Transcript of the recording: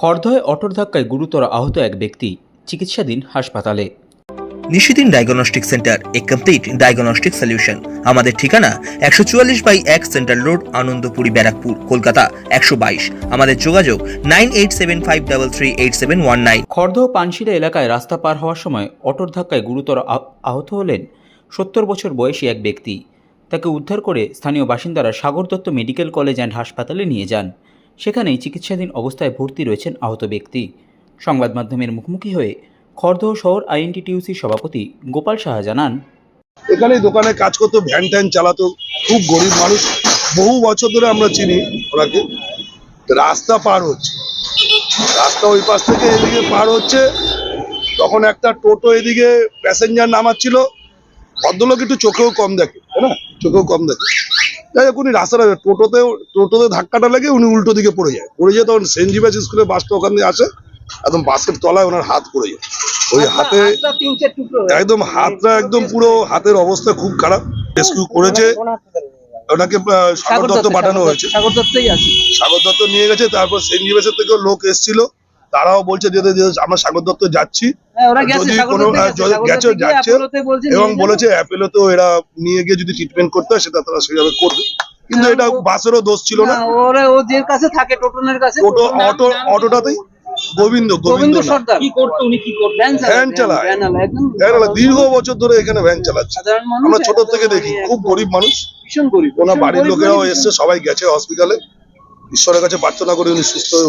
খড়দহে অটোর ধাক্কায় গুরুতর আহত এক ব্যক্তি চিকিৎসাধীন হাসপাতালে। নিশিদিন ডায়াগনস্টিক সেন্টার এ কমপ্লিট ডায়াগনস্টিক সলিউশন। আমাদের ঠিকানা একশো চুয়াল্লিশ বাই এক সেন্ট্রাল রোড আনন্দপুরি ব্যারাকপুর কলকাতা একশো বাইশ। আমাদের যোগাযোগ nine eight seven five double three eight seven one nine. Khardah Panshila এলাকায় রাস্তা পার হওয়ার সময় অটোর ধাক্কায় গুরুতর আহ- আহত হলেন সত্তর বছর বয়সী এক ব্যক্তি। তাকে উদ্ধার করে স্থানীয় বাসিন্দারা Sagar Dutta medical college and হাসপাতালে নিয়ে যান। সেখানেই চিকিৎসাধীন অবস্থায় ভর্তি রয়েছেন আহত ব্যক্তি। সংবাদ মাধ্যমের মুখোমুখি হয়ে খড়দহ শহর আইএনটিটিউসির সভাপতি গোপাল সাহা জানান এখানে দোকানে কাজ করতো, ভ্যান ট্যান চালাতো, খুব গরিব মানুষ। বহু বছর ধরে আমরা চিনি ওনাকে। রাস্তা পার হচ্ছে। রাস্তা ওই পাশ থেকে এদিকে পার হচ্ছে। তখন একটা টোটো এদিকে প্যাসেঞ্জার নামাচ্ছিল। ভদ্রলোক একটু চোখেও কম দেখে, তাই না? চোখেও কম দেখে। যাই হোক উনি রাস্তাটা টোটোতে টোটোতে ধাক্কাটা লেগে উনি উল্টো দিকে পড়ে যায়। পড়ে যায় তখন সেন্ট জিবাস স্কুলের বাসটা ওখান দিয়ে আসে একদম বাসের তলায় ওনার হাত পড়ে যায়। ওই হাতে একদম হাতটা একদম পুরো হাতের অবস্থা খুব খারাপ। রেস্কিউ করেছে। ওনাকে সাগর দত্ত পাঠানো হয়েছে। সাগর দত্তই আছে। সাগর দত্ত নিয়ে গেছে তারপর সেন্ট জিভেসের থেকেও লোক এসেছিল। তারাও বলছে যে আমরা সাগর দত্ত যাচ্ছি। হ্যাঁ গেছে যদি কোনো, গেছে যাচ্ছে, এবং। বলেছে অ্যাপেলোতেও এরা নিয়ে গিয়ে যদি ট্রিটমেন্ট করতে হয় সেটা তারা সেভাবে করবে। কিন্তু হ্যাঁ, এটা বাসেরও দোষ ছিল না। না, ওরা ও যে কাছে থাকে টোটনের কাছে টোটো অটো অটোটাতেই গোবিন্দ গোবিন্দ সর্দার। কি করতো উনি কি করতো? ভ্যান চালায়। ভ্যান দীর্ঘ বছর ধরে এখানে ভ্যান চালাচ্ছে। আমরা ছোট থেকে দেখি মানে খুব গরিব মানুষ। ভীষণ গরিব ওনার বাড়ির লোকেরাও এসছে সবাই গেছে হসপিটালে। ঈশ্বরের কাছে প্রার্থনা করে উনি সুস্থ হয়ে